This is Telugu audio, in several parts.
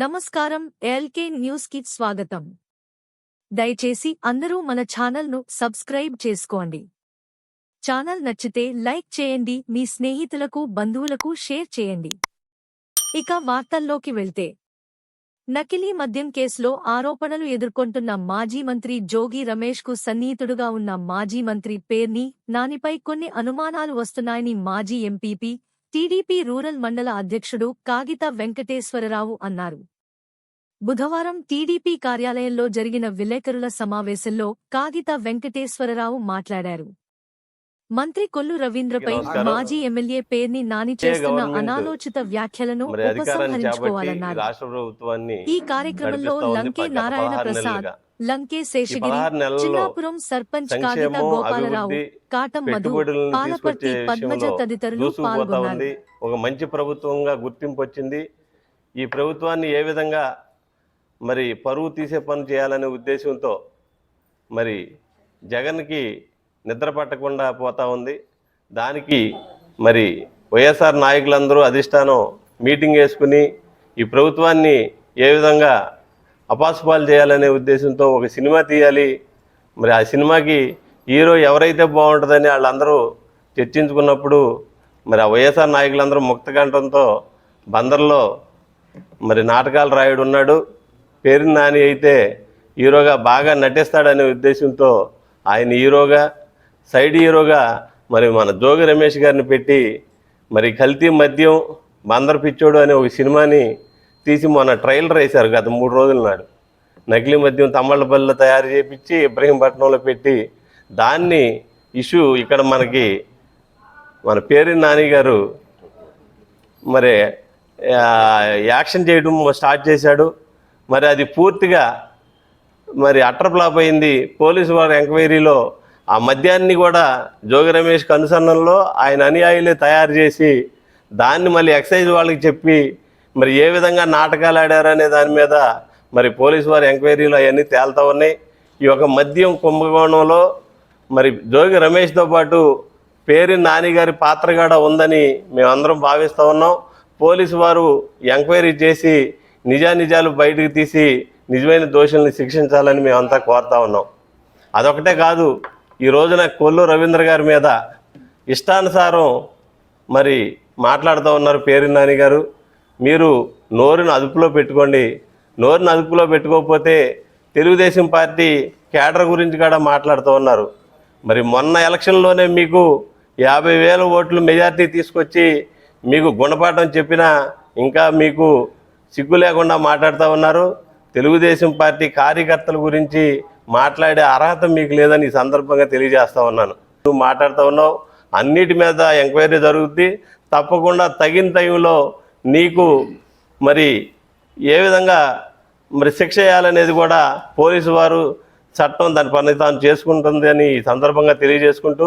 నమస్కారం ఎల్కే న్యూస్కి స్వాగతం. దయచేసి అందరూ మన ఛానల్ను సబ్స్క్రైబ్ చేసుకోండి. ఛానల్ నచ్చితే లైక్ చేయండి మీ స్నేహితులకు బంధువులకు షేర్ చేయండి. ఇక వార్తల్లోకి వెళ్తే. నకిలీ మద్యం కేసులో ఆరోపణలు ఎదుర్కొంటున్న మాజీ మంత్రి జోగి రమేష్కు సన్నిహితుడుగా ఉన్న మాజీ మంత్రి పేర్ని నానిపై కొన్ని అనుమానాలు వస్తున్నాయని మాజీ ఎంపీపీ టీడీపీ రూరల్ మండల అధ్యక్షుడు కాగిత వెంకటేశ్వరరావు అన్నారు. బుధవారం టీడీపీ కార్యాలయంలో జరిగిన విలేకరుల సమావేశంలో కాగిత వెంకటేశ్వరరావు మాట్లాడారు. మంత్రి కొల్లు రవీంద్రపై. మాజీ ఎమ్మెల్యే పేర్ని నాని చేస్తున్న అనాలోచిత వ్యాఖ్యలను ఉపసంహరించుకోవాలన్నారు. ఈ కార్యక్రమంలో లంకే నారాయణ ప్రసాద్. లంకే శేషగిరి చిన్నాపురం సర్పంచ్ కాగిత గోపాలరావు కాటం మధు పాలపర్తి పద్మజ తదితరులు పాల్గొన్నారు. ఒక మంచి ప్రభుత్వంగా గుర్తింపు వచ్చింది. ఈ ప్రభుత్వాన్ని ఏ విధంగా మరి పరువు తీసే పని చేయాలనే ఉద్దేశంతో మరి జగన్కి నిద్ర పట్టకుండా పోతా ఉంది. దానికి మరి వైఎస్ఆర్ నాయకులందరూ అధిష్టానం మీటింగ్ వేసుకుని ఈ ప్రభుత్వాన్ని ఏ విధంగా అపాసుపాలు చేయాలనే ఉద్దేశంతో ఒక సినిమా తీయాలి. మరి ఆ సినిమాకి హీరో ఎవరైతే బాగుంటుందని వాళ్ళందరూ చర్చించుకున్నప్పుడు మరి ఆ వైఎస్ఆర్ నాయకులందరూ ముక్తకంఠంతో బందర్లో మరి నాటకాలు రాయుడు ఉన్నాడు. పేరు నాని అయితే హీరోగా బాగా నటిస్తాడనే ఉద్దేశంతో ఆయన హీరోగా సైడ్ హీరోగా మరి మన జోగి రమేష్ గారిని పెట్టి మరి కల్తీ మద్యం బందర్ పిచ్చోడు అనే ఒక సినిమాని తీసి మొన్న ట్రైలర్ వేశారు గత మూడు రోజుల నాడు. నకిలీ మద్యం తమ్మళ్ళపల్లిలో తయారు చేపించి ఇబ్రహీంపట్నంలో పెట్టి దాన్ని ఇష్యూ ఇక్కడ మనకి మన పేరు నాని గారు మరి యాక్షన్ చేయడం స్టార్ట్ చేశాడు. మరి అది పూర్తిగా మరి అట్టర్ ఫ్లాప్ అయింది. పోలీసు వారి ఎంక్వైరీలో ఆ మద్యాన్ని కూడా జోగి రమేష్ అనుసరణలో ఆయన అనుయాయులే తయారు చేసి దాన్ని మళ్ళీ ఎక్సైజ్ వాళ్ళకి చెప్పి మరి ఏ విధంగా నాటకాలు ఆడారనే దాని మీద మరి పోలీసు వారి ఎంక్వైరీలో అవన్నీ తేలుతూ ఉన్నాయి. ఈ యొక్క మద్యం కుంభకోణంలో మరి జోగి రమేష్తో పాటు పేరు నానిగారి పాత్ర కూడా ఉందని మేమందరం భావిస్తూ ఉన్నాం. పోలీసు వారు ఎంక్వైరీ చేసి నిజానిజాలు బయటకు తీసి నిజమైన దోషుల్ని శిక్షించాలని మేమంతా కోరుతా ఉన్నాం. అదొకటే కాదు ఈ రోజున కొల్లు రవీంద్ర గారి మీద ఇష్టానుసారం మరి మాట్లాడుతూ ఉన్నారు పేరు నాని గారు. మీరు నోరును అదుపులో పెట్టుకోండి. నోరును అదుపులో పెట్టుకోకపోతే తెలుగుదేశం పార్టీ కేడర్ గురించి కూడా మాట్లాడుతూ ఉన్నారు. మరి మొన్న ఎలక్షన్లోనే మీకు యాభై వేల ఓట్లు మెజార్టీ తీసుకొచ్చి మీకు గుణపాఠం చెప్పినా ఇంకా మీకు సిగ్గు లేకుండా మాట్లాడుతూ ఉన్నారు. తెలుగుదేశం పార్టీ కార్యకర్తల గురించి మాట్లాడే అర్హత మీకు లేదని ఈ సందర్భంగా తెలియజేస్తా ఉన్నాను. నువ్వు మాట్లాడుతూ ఉన్నావు. అన్నిటి మీద ఎంక్వైరీ జరుగుద్ది. తప్పకుండా తగిన టైంలో నీకు మరి ఏ విధంగా మరి శిక్ష వేయాలనేది కూడా పోలీసు వారు చట్టం దాని పని తాను చేసుకుంటుంది అని ఈ సందర్భంగా తెలియజేసుకుంటూ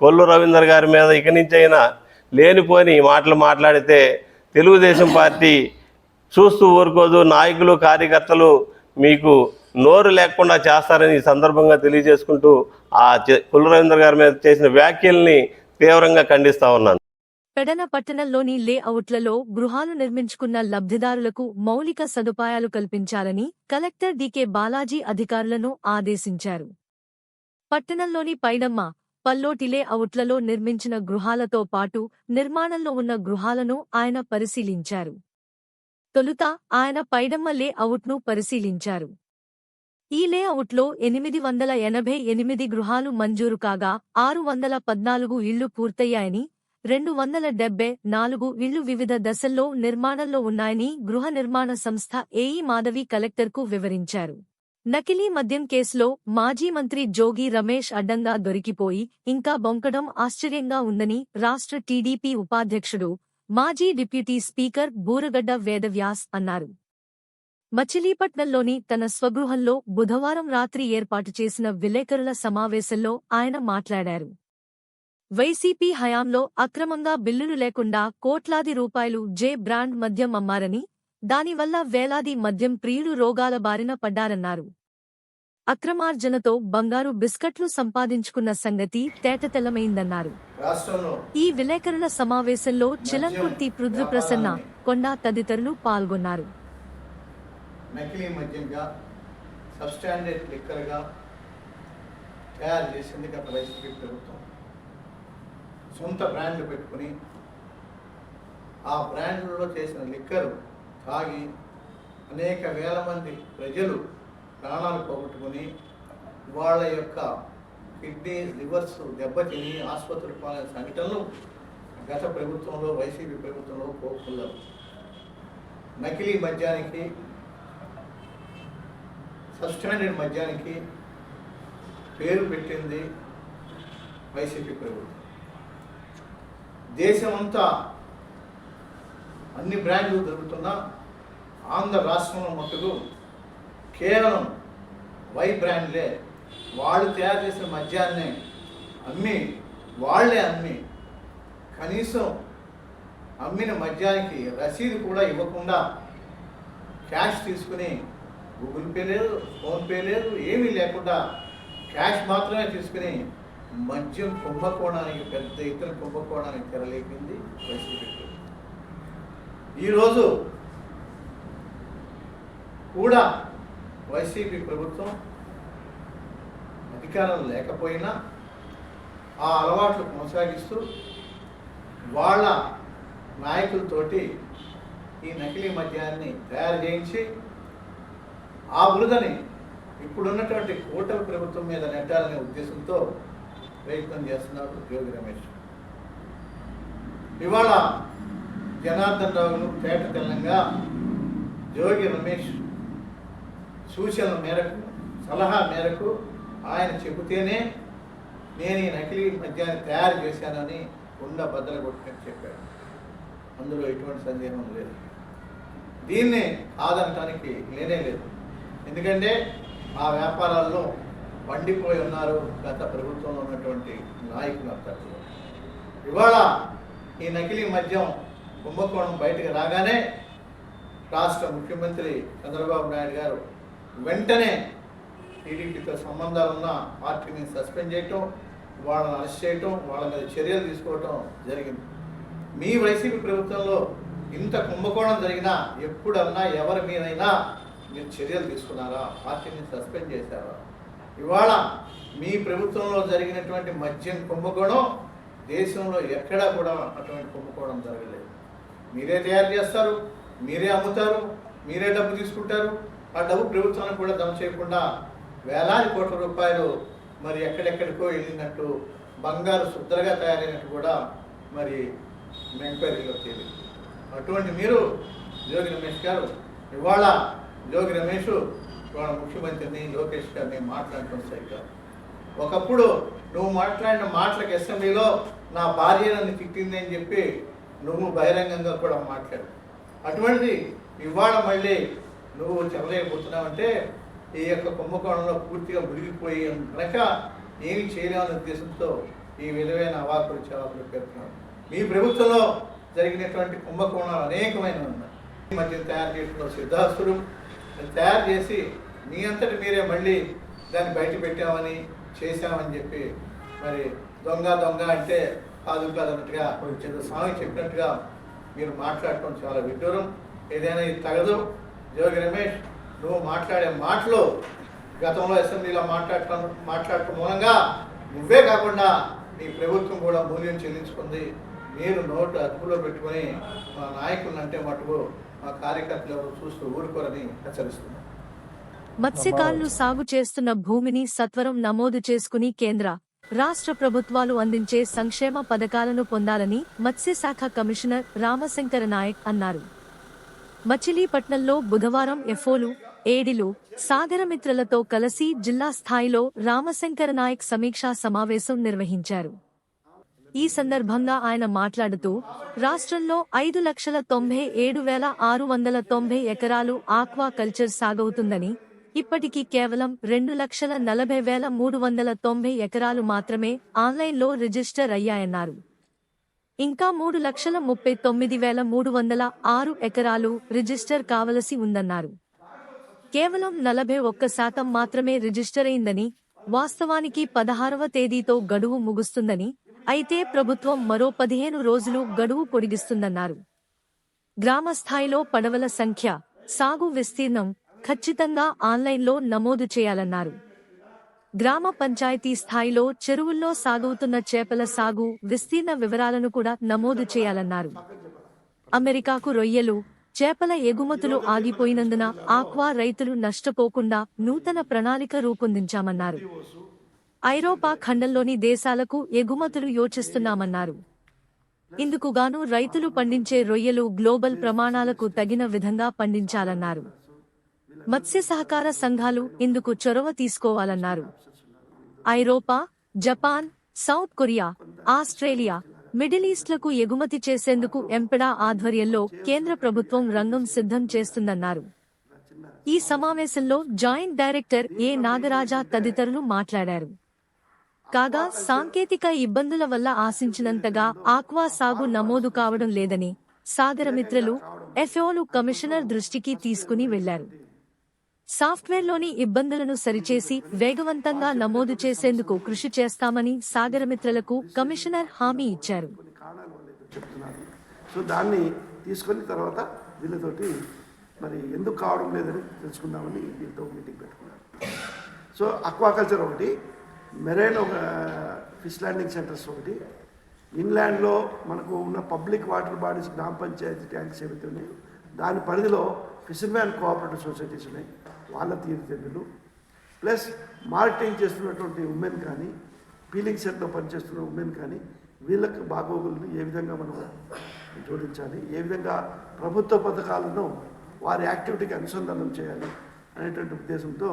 కొల్లు రవీందర్ గారి మీద ఇక నుంచి అయినా లేనిపోని మాటలు మాట్లాడితే తెలుగుదేశం పార్టీ చూస్తూ ఊరుకోదు. నాయకులు కార్యకర్తలు మీకు నోరు లేకుండా చేస్తారని ఈ సందర్భంగా తెలియజేసుకుంటూ ఆ చె- రవీంద్ర గారి మీద చేసిన వ్యాఖ్యల్ని తీవ్రంగా ఖండిస్తా ఉన్నాను. పెడన పట్టణంలోని లేఅవుట్లలో గృహాలు నిర్మించుకున్న లబ్ధిదారులకు మౌలిక సదుపాయాలు కల్పించాలని కలెక్టర్ డికే బాలాజీ అధికారులను ఆదేశించారు. పట్టణంలోని పైడమ్మ పల్లోటి లేఅవుట్లలో నిర్మించిన గృహాలతో పాటు నిర్మాణంలో ఉన్న గృహాలను ఆయన పరిశీలించారు. తొలుత ఆయన పైడమ్మ లేఅవుట్ను పరిశీలించారు. ఈ లేఅవుట్లో ఎనిమిది వందల ఎనభై ఎనిమిది గృహాలు మంజూరు కాగా ఆరు వందల పద్నాలుగు ఇళ్ళు పూర్తయ్యాయని రెండు వందల డెబ్బై నాలుగు ఇళ్ళు వివిధ దశల్లో నిర్మాణంలో ఉన్నాయని గృహ నిర్మాణ సంస్థ ఏఈ మాధవి కలెక్టర్కు వివరించారు. నకిలీ మద్యం కేసులో మాజీ మంత్రి జోగి రమేష్ అడ్డంగా దొరికిపోయి ఇంకా బొంకడం ఆశ్చర్యంగా ఉందని రాష్ట్ర టీడీపీ ఉపాధ్యక్షుడు మాజీ డిప్యూటీ స్పీకర్ బూరగడ్డ వేదవ్యాస్ అన్నారు. మచిలీపట్నంలోని తన స్వగృహంలో బుధవారం రాత్రి ఏర్పాటు చేసిన విలేకరుల సమావేశంలో ఆయన మాట్లాడారు. వైసీపీ హయాంలో అక్రమంగా బిల్లులు లేకుండా కోట్లాది రూపాయలు జే బ్రాండ్ మద్యం అమ్మారని దానివల్ల వేలాది మద్యం ప్రియులు రోగాల బారిన పడ్డారన్నారు. అక్రమార్జనతో బంగారు బిస్కట్లు సంపాదించుకున్న సంగతి తేటతెల్లమైందన్నారు. రాష్ట్రంలో ఈ విలేకరుల సమావేశంలో చిలంకుర్తి పృథ్వీ ప్రసన్న కొండా తదితరులు పాల్గొన్నారు. నకిలీ మద్యంగా సబ్స్టాండర్డ్ లిక్కర్గా తయారు చేసింది గత వైసీపీ ప్రభుత్వం సొంత బ్రాండ్లు పెట్టుకుని ఆ బ్రాండ్లలో చేసిన లిక్కర్ తాగి అనేక వేల మంది ప్రజలు ప్రాణాలు పోగొట్టుకుని వాళ్ళ యొక్క కిడ్నీ లివర్స్ దెబ్బతిని ఆసుపత్రి పాలైన సంఘటనలు గత ప్రభుత్వంలో వైసీపీ ప్రభుత్వంలో కోరుకున్నారు నకిలీ మద్యానికి సబ్స్టాండర్డ్ మద్యానికి పేరు పెట్టింది వైసీపీ ప్రభుత్వం. దేశమంతా అన్ని బ్రాండ్లు దొరుకుతున్నా ఆంధ్ర రాష్ట్రంలో మట్టుకు కేవలం వై బ్రాండ్లే. వాళ్ళు తయారు చేసిన మద్యాన్ని అమ్మి వాళ్ళే అమ్మి. కనీసం అమ్మిన మద్యానికి రసీదు కూడా ఇవ్వకుండా క్యాష్ తీసుకుని గూగుల్ పే లేదు ఫోన్పే లేదు ఏమీ లేకుండా క్యాష్ మాత్రమే తీసుకుని మద్యం కుంభకోణానికి పెద్ద ఎత్తున కుంభకోణానికి తెరలేపింది పరిస్థితి ఈరోజు కూడా వైసీపీ ప్రభుత్వం అధికారం లేకపోయినా ఆ అలవాట్లు కొనసాగిస్తూ వాళ్ళ నాయకులతోటి ఈ నకిలీ మద్యాన్ని తయారు చేయించి ఆ బురదని ఇప్పుడున్నటువంటి కూటమి ప్రభుత్వం మీద నెట్టాలనే ఉద్దేశంతో ప్రయత్నం చేస్తున్నాడు జోగి రమేష్. ఇవాళ జనార్దన్ రావును పేట తెల్లంగా జోగి రమేష్ సూచనల మేరకు సలహా మేరకు ఆయన చెబితేనే నేను ఈ నకిలీ మద్యాన్ని తయారు చేశానని ఉండ బద్దలు కొట్టుకొని చెప్పాడు. అందులో ఎటువంటి సందేహం లేదు. దీన్ని కాదనటానికి లేనే లేదు. ఎందుకంటే ఆ వ్యాపారాల్లో పండిపోయి ఉన్నారు గత ప్రభుత్వంలో ఉన్నటువంటి నాయకులు అంతట్లో ఇవాళ ఈ నకిలీ మద్యం కుంభకోణం బయటకు రాగానే రాష్ట్ర ముఖ్యమంత్రి చంద్రబాబు నాయుడు గారు వెంటనే టీడీపీతో సంబంధాలున్న పార్టీని సస్పెండ్ చేయటం వాళ్ళని అరెస్ట్ చేయటం వాళ్ళ మీద చర్యలు తీసుకోవటం జరిగింది. మీ వైసీపీ ప్రభుత్వంలో ఇంత కుంభకోణం జరిగినా ఎప్పుడన్నా ఎవరి మీదైనా మీరు చర్యలు తీసుకున్నారా? పార్టీని సస్పెండ్ చేశారా? ఇవాళ మీ ప్రభుత్వంలో జరిగినటువంటి మద్యం కుంభకోణం దేశంలో ఎక్కడా కూడా అటువంటి కుంభకోణం జరగలేదు. మీరే తయారు చేస్తారు మీరే అమ్ముతారు మీరే డబ్బు తీసుకుంటారు ఆ డబ్బు ప్రభుత్వానికి కూడా దమ చేయకుండా వేలాది కోట్ల రూపాయలు మరి ఎక్కడెక్కడికో వెళ్ళినట్టు బంగారు శుద్ధగా తయారైనట్టు కూడా మరి ఎంక్వైరీలో తేలింది. అటువంటి మీరు జోగి రమేష్ గారు ఇవాళ జోగి రమేష్ ఇవాళ ముఖ్యమంత్రిని లోకేష్ గారిని మాట్లాడటం సరిగ్గా. ఒకప్పుడు నువ్వు మాట్లాడిన మాటలకు అసెంబ్లీలో నా భార్య నన్ను తిట్టింది అని చెప్పి నువ్వు బహిరంగంగా కూడా మాట్లాడు. అటువంటిది ఇవాళ మళ్ళీ నువ్వు చెప్పలేకపోతున్నావంటే ఈ యొక్క కుంభకోణంలో పూర్తిగా మునిగిపోయి కనుక ఏమి చేయలేమనే ఉద్దేశంతో ఈ విలువైన అవాకులు చవాకులు పెడుతున్నాడు మీ ప్రభుత్వంలో జరిగినటువంటి కుంభకోణాలు అనేకమైన ఉన్నాయి. ఈ మధ్య తయారు చేసిన సిద్ధాస్తులు అది తయారు చేసి మీ అంతటి మీరే మళ్ళీ దాన్ని బయట పెట్టామని చేశామని చెప్పి మరి దొంగ దొంగ అంటే కాదు కాదు అన్నట్టుగా స్వామి చెప్పినట్టుగా మీరు మాట్లాడటం చాలా విడ్డూరం. ఏదైనా ఇది తగదు. జోగి రమేష్ నువ్వు మాట్లాడే మాటలు గతంలో అసెంబ్లీలో మాట్లాడటం మాట్లాడటం మూలంగా నువ్వే కాకుండా నీ ప్రభుత్వం కూడా మూల్యం చెల్లించుకుంది. మీరు నోటు అదుపులో పెట్టుకొని మా నాయకులను అంటే మటుకు మా కార్యకర్తలు ఎవరు చూస్తూ ఊరుకోరని హెచ్చరిస్తున్నాను మత్స్యకారులు సాగు చేస్తున్న భూమిని సత్వరం నమోదు చేసుకుని కేంద్ర రాష్ట్ర ప్రభుత్వాలు అందించే సంక్షేమ పథకాలను పొందాలని మత్స్యశాఖ కమిషనర్ రామశంకర నాయక్ అన్నారు. మచిలీపట్నంలో బుధవారం ఎఫోలు ఏడిలు సాగరమిత్రులతో కలిసి జిల్లా స్థాయిలో రామశంకర నాయక్ సమీక్షా సమావేశం నిర్వహించారు. ఈ సందర్భంగా ఆయన మాట్లాడుతూ రాష్ట్రంలో ఐదు లక్షల తొంభై ఏడు వేల ఆరు వందల తొంభై ఎకరాలు ఆక్వా కల్చర్ సాగవుతుందని ఇప్పటికీ కేవలం రెండు లక్షల నలభై వేల మూడు వందల తొంభై ఎకరాలు మాత్రమే ఆన్లైన్లో రిజిస్టర్ అయ్యాయన్నారు. ఇంకా మూడు లక్షల ముప్పై తొమ్మిది వేల మూడు వందల ఆరు ఎకరాలు రిజిస్టర్ కావలసి ఉందన్నారు. కేవలం నలభై ఒక్క శాతం మాత్రమే రిజిస్టర్ అయిందని వాస్తవానికి పదహారవ తేదీతో గడువు ముగుస్తుందని అయితే ప్రభుత్వం మరో పదిహేను రోజులు గడువు పొడిగిస్తుందన్నారు. గ్రామ స్థాయిలో పడవల సంఖ్య సాగు విస్తీర్ణం ఖచ్చితంగా ఆన్లైన్లో నమోదు చేయాలన్నారు. గ్రామ పంచాయతీ స్థాయిలో చెరువుల్లో సాగుతున్న చేపల సాగు విస్తీర్ణ వివరాలను కూడా నమోదు చేయాలన్నారు. అమెరికాకు రొయ్యలు చేపల ఎగుమతులు ఆగిపోయినందున ఆక్వా రైతులు నష్టపోకుండా నూతన ప్రణాళిక రూపొందించామన్నారు. ఐరోపా ఖండంలోని దేశాలకు ఎగుమతులు యోచిస్తున్నామన్నారు. ఇందుకుగాను రైతులు పండించే రొయ్యలు గ్లోబల్ ప్రమాణాలకు తగిన విధంగా పండించాలన్నారు. మత్స్య సహకార సంఘాలు ఇందుకు చొరవ తీసుకోవాలన్నారు. ఐరోపా Japan South Korea Australia Middle ఈస్ట్లకు ఎగుమతి చేసేందుకు ఎంపెడా ఆధ్వర్యంలో కేంద్ర ప్రభుత్వం రంగం సిద్ధం చేస్తుందన్నారు. ఈ సమావేశంలో జాయింట్ డైరెక్టర్ ఏ నాగరాజా తదితరులు మాట్లాడారు. కాగా సాంకేతిక ఇబ్బందుల వల్ల ఆశించినంతగా ఆక్వా సాగు నమోదు కావడం లేదని సాగరమిత్రలు ఎఫ్ఓలు కమిషనర్ దృష్టికి తీసుకుని వెళ్ళారు. సాఫ్ట్వేర్లోని ఇబ్బందులను సరిచేసి వేగవంతంగా నమోదు చేసేందుకు కృషి చేస్తామని సాగరమిత్రలకు కమిషనర్ హామీ ఇచ్చారు. చెప్తున్నారు సో దాన్ని తీసుకొని తర్వాత వీళ్ళతోటి మరి ఎందుకు కావడం లేదని తెలుసుకుందామని వీళ్ళతో మీటింగ్ పెట్టుకున్నారు. సో అక్వాకల్చర్ ఒకటి మెరైన్ ఒక ఫిష్ ల్యాండింగ్ సెంటర్స్ ఒకటి ఇన్లాండ్లో మనకు ఉన్న పబ్లిక్ వాటర్ బాడీస్ గ్రామ పంచాయతీ ట్యాంక్స్ ఏవైతే ఉన్నాయో దాని పరిధిలో ఫిషర్మ్యాన్ కోఆపరేటివ్ సొసైటీస్ ఉన్నాయి. వాళ్ళ తీరుతెన్నులు. ప్లస్ మార్కెటింగ్ చేస్తున్నటువంటి ఉమెన్ కానీ పీలింగ్ సెట్లో పనిచేస్తున్న ఉమెన్ కానీ వీళ్ళకి బాగోగులను ఏ విధంగా మనం జోడించాలి ఏ విధంగా ప్రభుత్వ పథకాలను వారి యాక్టివిటీకి అనుసంధానం చేయాలి అనేటువంటి ఉద్దేశంతో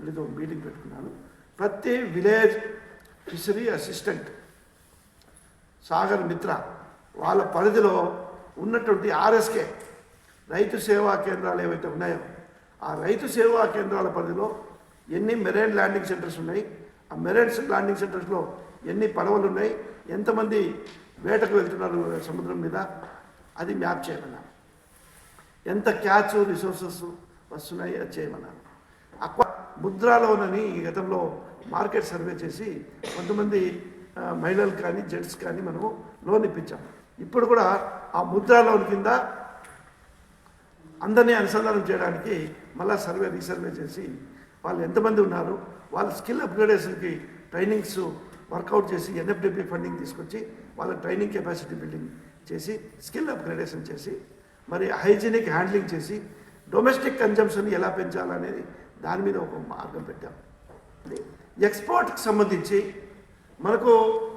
వీళ్ళతో మీటింగ్ పెట్టుకున్నాను. ప్రతి village fishery assistant Sagar Mitra వాళ్ళ పరిధిలో ఉన్నటువంటి ఆర్ఎస్కే రైతు సేవా కేంద్రాలు ఏవైతే ఉన్నాయో ఆ రైతు సేవా కేంద్రాల పరిధిలో ఎన్ని మెరైన్ ల్యాండింగ్ సెంటర్స్ ఉన్నాయి ఆ మెరైన్ ల్యాండింగ్ సెంటర్స్లో ఎన్ని పడవలు ఉన్నాయి ఎంతమంది వేటకు వెళ్తున్నారు సముద్రం మీద అది మ్యాప్ చేయమన్నారు. ఎంత క్యాచ్ రిసోర్సెస్ వస్తున్నాయి అది చేయమన్నారు. అక్వా ముద్రాలోనని ఈ గతంలో మార్కెట్ సర్వే చేసి కొంతమంది మహిళలు కానీ జెంట్స్ కానీ మనము లోన్ ఇప్పించాం. ఇప్పుడు కూడా ఆ ముద్రా లోన్ కింద అందరినీ అనుసంధానం చేయడానికి మళ్ళీ సర్వే రీసర్వే చేసి వాళ్ళు ఎంతమంది ఉన్నారు వాళ్ళ స్కిల్ అప్గ్రేడేషన్కి ట్రైనింగ్స్ వర్కౌట్ చేసి ఎన్ఎఫ్డిపి ఫండింగ్ తీసుకొచ్చి వాళ్ళ ట్రైనింగ్ కెపాసిటీ బిల్డింగ్ చేసి స్కిల్ అప్గ్రేడేషన్ చేసి మరి హైజీనిక్ హ్యాండ్లింగ్ చేసి డొమెస్టిక్ కన్జంప్షన్ ఎలా పెంచాలనేది దాని మీద ఒక మార్గం పెట్టాం. ఎక్స్పోర్ట్కి సంబంధించి మనకు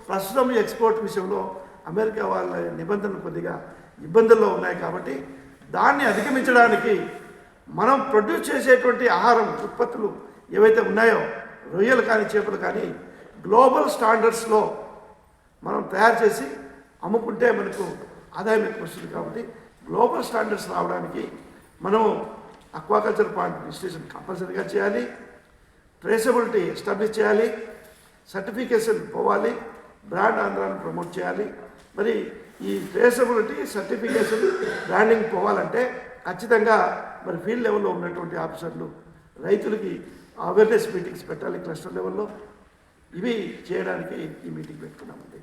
ప్రస్తుతం ఎక్స్పోర్ట్ విషయంలో అమెరికా వాళ్ళ నిబంధనలు కొద్దిగా ఇబ్బందుల్లో ఉన్నాయి కాబట్టి దాన్ని అధిగమించడానికి మనం ప్రొడ్యూస్ చేసేటువంటి ఆహారం ఉత్పత్తులు ఏవైతే ఉన్నాయో రొయ్యలు కానీ చేపలు కానీ గ్లోబల్ స్టాండర్డ్స్లో మనం తయారు చేసి అమ్ముకుంటే మనకు ఆదాయం ఎక్కువ వస్తుంది కాబట్టి గ్లోబల్ స్టాండర్డ్స్ రావడానికి మనం అక్వాకల్చర్ పాయింట్ రిజిస్ట్రేషన్ కంపల్సరీగా చేయాలి. ట్రేసబిలిటీ ఎస్టాబ్లిష్ చేయాలి. సర్టిఫికేషన్ పోవాలి. బ్రాండ్ ఆంధ్రాన్ని ప్రమోట్ చేయాలి. మరి ఈ ట్రేసబిలిటీ సర్టిఫికేషన్ బ్రాండింగ్ పోవాలంటే ఖచ్చితంగా మరి ఫీల్డ్ లెవెల్లో ఉన్నటువంటి ఆఫీసర్లు రైతులకి అవేర్నెస్ మీటింగ్స్ పెట్టాలి క్లస్టర్ లెవెల్లో ఇవి చేయడానికి ఈ మీటింగ్ పెట్టుకున్నామండి.